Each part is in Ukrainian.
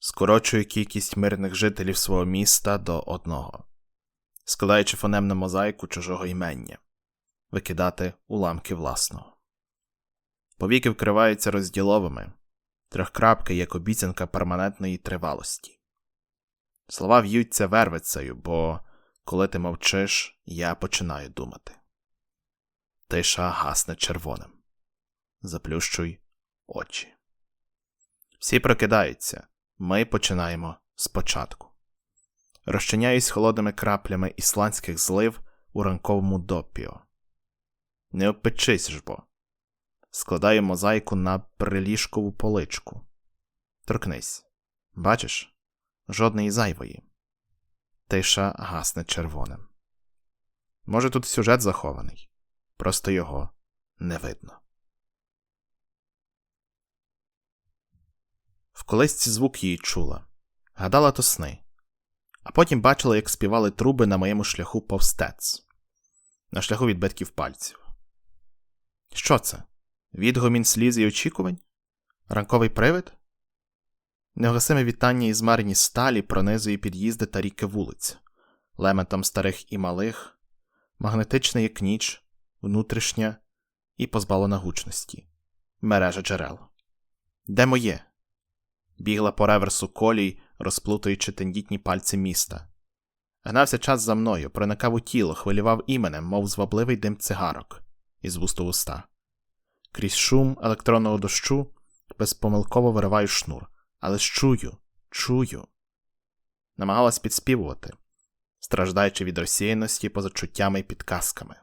скорочує кількість мирних жителів свого міста до одного, складаючи фонемну мозаїку чужого імення, викидати уламки власного. Повіки вкриваються розділовими, трьохкрапки як обіцянка перманентної тривалості. Слова в'ються вервицею, бо коли ти мовчиш, я починаю думати. Тиша гасне червоним. Заплющуй очі. Всі прокидаються. Ми починаємо спочатку. Розчиняюсь холодними краплями ісландських злив у ранковому допіо. Не обпечись ж бо. Складаю мозаїку на приліжкову поличку. Торкнись. Бачиш? Жодної зайвої. Тиша гасне червоним. Може, тут сюжет захований, просто його не видно. В колисці звук її чула, гадала то сни, а потім бачила, як співали труби на моєму шляху повстець, на шляху відбитків пальців. Що це? Відгомін сліз і очікувань? Ранковий привид? Негасиме вітання із марні сталі пронизує під'їзди та ріки вулиць, леметом старих і малих, магнетична як ніч, внутрішня і позбавлена гучності, мережа джерел. Де моє? Бігла по реверсу колій, розплутуючи тендітні пальці міста. Гнався час за мною, проникав у тіло, хвилював іменем, мов звабливий дим цигарок, із вуст у вуста. Крізь шум електронного дощу безпомилково вириваю шнур, але ж чую, чую. Намагалась підспівувати, страждаючи від розсіяності поза чуттями і підказками.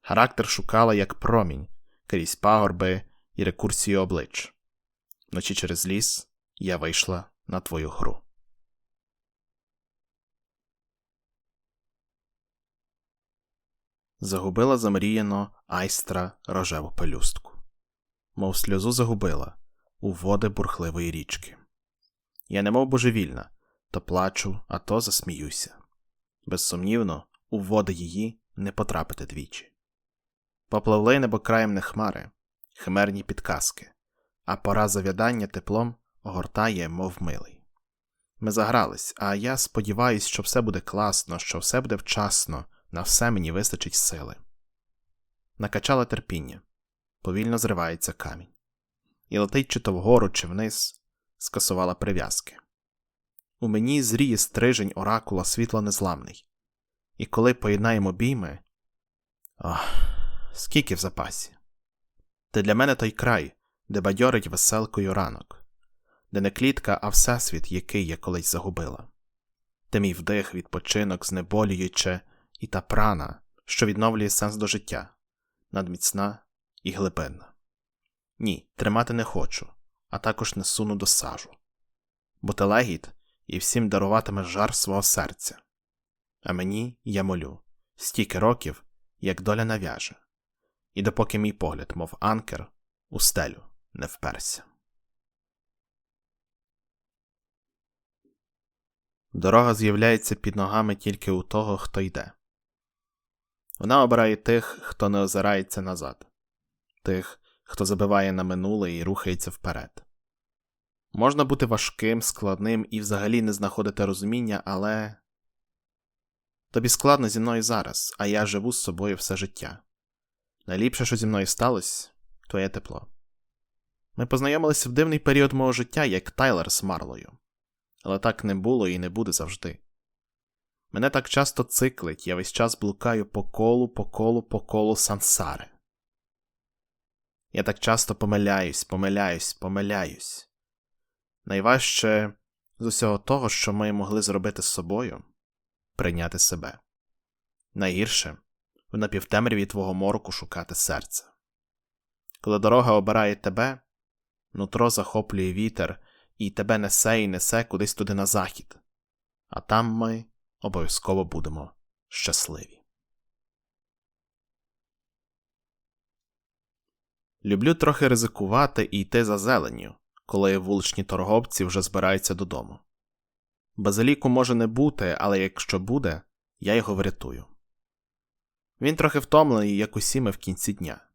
Характер шукала як промінь крізь пагорби і рекурсії облич. Вночі через ліс я вийшла на твою гру. Загубила замріяно айстра рожеву пелюстку, мов сльозу загубила у води бурхливої річки. Я немов божевільна, то плачу, а то засміюся. Безсумнівно, у води її не потрапити двічі. Попливли небокраєм не хмари, химерні підказки, а пора зав'ядання теплом огортає, мов милий. Ми загрались, а я сподіваюсь, що все буде класно, що все буде вчасно, на все мені вистачить сили. Накачала терпіння, повільно зривається камінь, і летить чи то вгору, чи вниз, скасувала прив'язки. У мені зріє стрижень оракула світло незламний, і коли поєднаємо обійми. Ох, скільки в запасі. Ти для мене той край, де бадьорить веселкою ранок, де не клітка, а всесвіт, який я колись загубила, де мій вдих, відпочинок, знеболююче, і та прана, що відновлює сенс до життя, надміцна і глибинна. Ні, тримати не хочу, а також не суну до сажу, бо ти легіт і всім даруватиме жар свого серця. А мені я молю стільки років, як доля нав'яже, і допоки мій погляд, мов анкер, у стелю не вперся. Дорога з'являється під ногами тільки у того, хто йде. Вона обирає тих, хто не озирається назад, тих, хто забиває на минуле і рухається вперед. Можна бути важким, складним і взагалі не знаходити розуміння, але тобі складно зі мною зараз, а я живу з собою все життя. Найліпше, що зі мною сталося, твоє тепло. Ми познайомилися в дивний період мого життя, як Тайлер з Марлою. Але так не було і не буде завжди. Мене так часто циклить, я весь час блукаю по колу, по колу, по колу сансари. Я так часто помиляюсь, помиляюсь, помиляюсь. Найважче з усього того, що ми могли зробити з собою прийняти себе. Найгірше в напівтемряві твого мороку шукати серце. Коли дорога обирає тебе, нутро захоплює вітер і тебе несе і несе кудись туди на захід, а там ми обов'язково будемо щасливі. Люблю трохи ризикувати і йти за зеленню, коли вуличні торговці вже збираються додому. Базиліку може не бути, але якщо буде, я його врятую. Він трохи втомлений, як усі ми в кінці дня.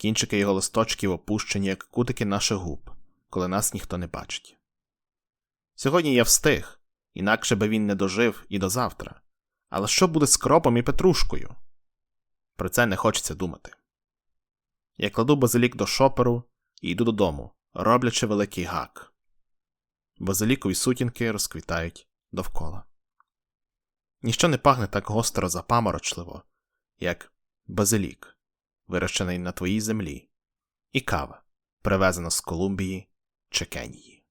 Кінчики його листочків опущені, як кутики наших губ, коли нас ніхто не бачить. Сьогодні я встиг, інакше би він не дожив і до завтра. Але що буде з кропом і петрушкою? Про це не хочеться думати. Я кладу базилік до шоперу і йду додому, роблячи великий гак. Базилікові сутінки розквітають довкола. Ніщо не пахне так гостро запаморочливо, як базилік, вирощений на твоїй землі, і кава, привезена з Колумбії чи Кенії.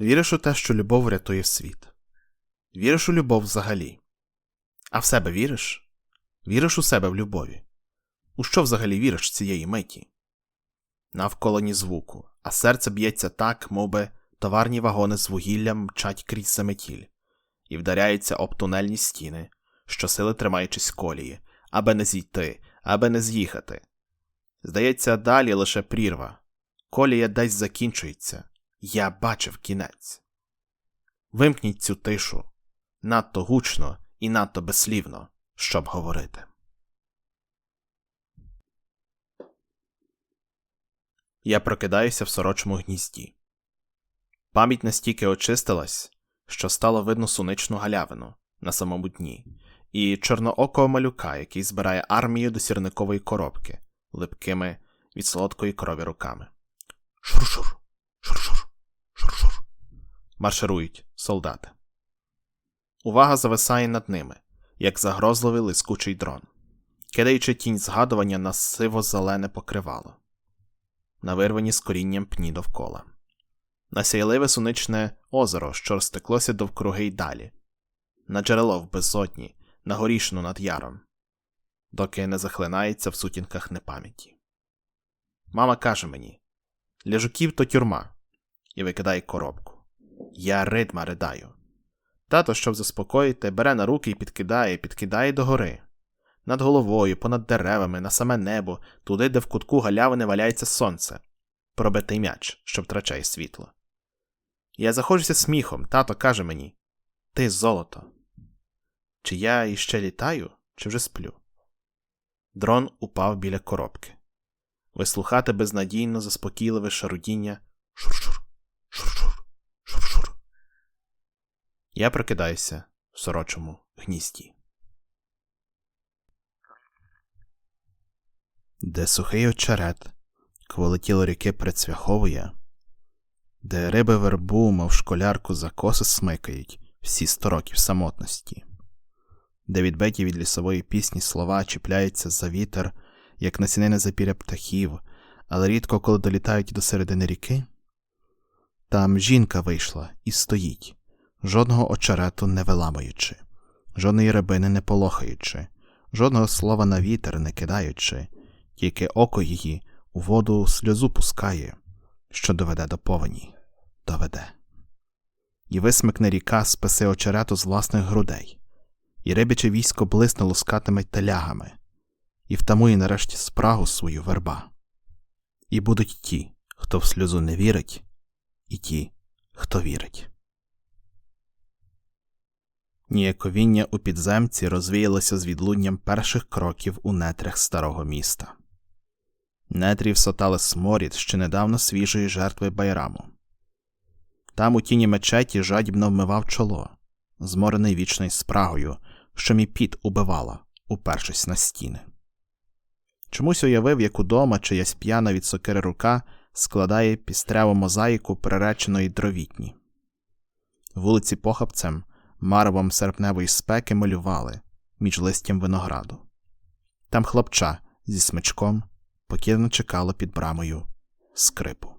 Віриш у те, що любов рятує світ. Віриш у любов взагалі. А в себе віриш? Віриш у себе в любові? У що взагалі віриш цієї миті? Навколо ні звуку, а серце б'ється так, мовби товарні вагони з вугіллям мчать крізь заметіль, і вдаряються об тунельні стіни, щосили тримаючись колії, аби не зійти, аби не з'їхати. Здається, далі лише прірва. Колія десь закінчується. Я бачив кінець. Вимкніть цю тишу надто гучно і надто безслівно, щоб говорити. Я прокидаюся в сорочому гнізді. Пам'ять настільки очистилась, що стало видно суничну галявину на самому дні, і чорноокого малюка, який збирає армію до сірникової коробки, липкими від солодкої крові руками. Шур-шур, шур-шур, шур-шур. Марширують солдати. Увага зависає над ними, як загрозливий лискучий дрон, кидаючи тінь згадування на сиво-зелене покривало, на вирвані з корінням пні довкола, на сяйливе суничне озеро, що розтеклося довкруги й далі, на джерело в безодні, на горішну над яром, доки не захлинається в сутінках непам'яті. Мама каже мені Ляжуків то тюрма, і викидає коробку. Я ридма ридаю. Тато, щоб заспокоїти, бере на руки і підкидає, підкидає догори. Над головою, понад деревами, на саме небо, туди, де в кутку галявини валяється сонце, пробитий м'яч, що втрачає світло. Я заходжуся сміхом, тато каже мені Ти золото. Чи я іще літаю, чи вже сплю? Дрон упав біля коробки. Вислухати безнадійно заспокійливе шарудіння шур-шур, шур-шур, шур-шур. Я прокидаюся в сорочому гнізді. Де сухий очерет, кволетіло ріки прицвяховує, де риби вербу, мов школярку за коси смикають всі сто років самотності, де відбиті від лісової пісні слова чіпляються за вітер, як насінене запіря птахів, але рідко коли долітають до середини ріки. Там жінка вийшла і стоїть жодного очерету не виламуючи, жодної рибини не полохаючи, жодного слова на вітер не кидаючи, тільки око її у воду сльозу пускає, що доведе до повені, доведе. І висмикне ріка спаси очерету з власних грудей, і рибяче військо блисне лускатиме телягами, і втамує нарешті спрагу свою верба. І будуть ті, хто в сльозу не вірить, і ті, хто вірить. Ніяковіння у підземці розвіялося з відлунням перших кроків у нетрях старого міста. Нетрі всотали сморід ще недавно свіжої жертви байраму. Там у тіні мечеті жадібно вмивав чоло, зморений вічною спрагою, що мій піт убивала, упершись на стіни. Чомусь уявив, як удома чиясь п'яна від сокири рука складає пістряву мозаїку приреченої дровітні. Вулиці похапцем марвом серпневої спеки малювали між листям винограду. Там хлопча зі смичком покірно чекало під брамою скрипу.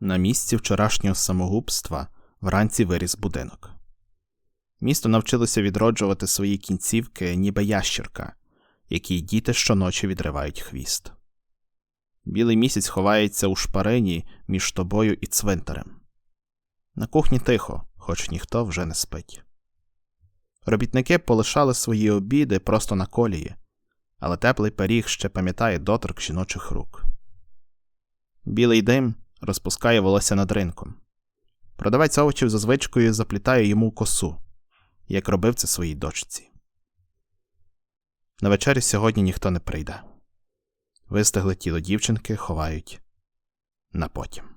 На місці вчорашнього самогубства вранці виріс будинок. Місто навчилося відроджувати свої кінцівки, ніби ящірка, якій діти щоночі відривають хвіст. Білий місяць ховається у шпарині між тобою і цвинтарем. На кухні тихо, хоч ніхто вже не спить. Робітники полишали свої обіди просто на колії, але теплий пиріг ще пам'ятає доторк жіночих рук. Білий дим розпускає волосся над ринком. Продавець овочів за звичкою заплітає йому косу, як робив це своїй дочці. На вечері сьогодні ніхто не прийде. Вистигле тіло дівчинки ховають на потім.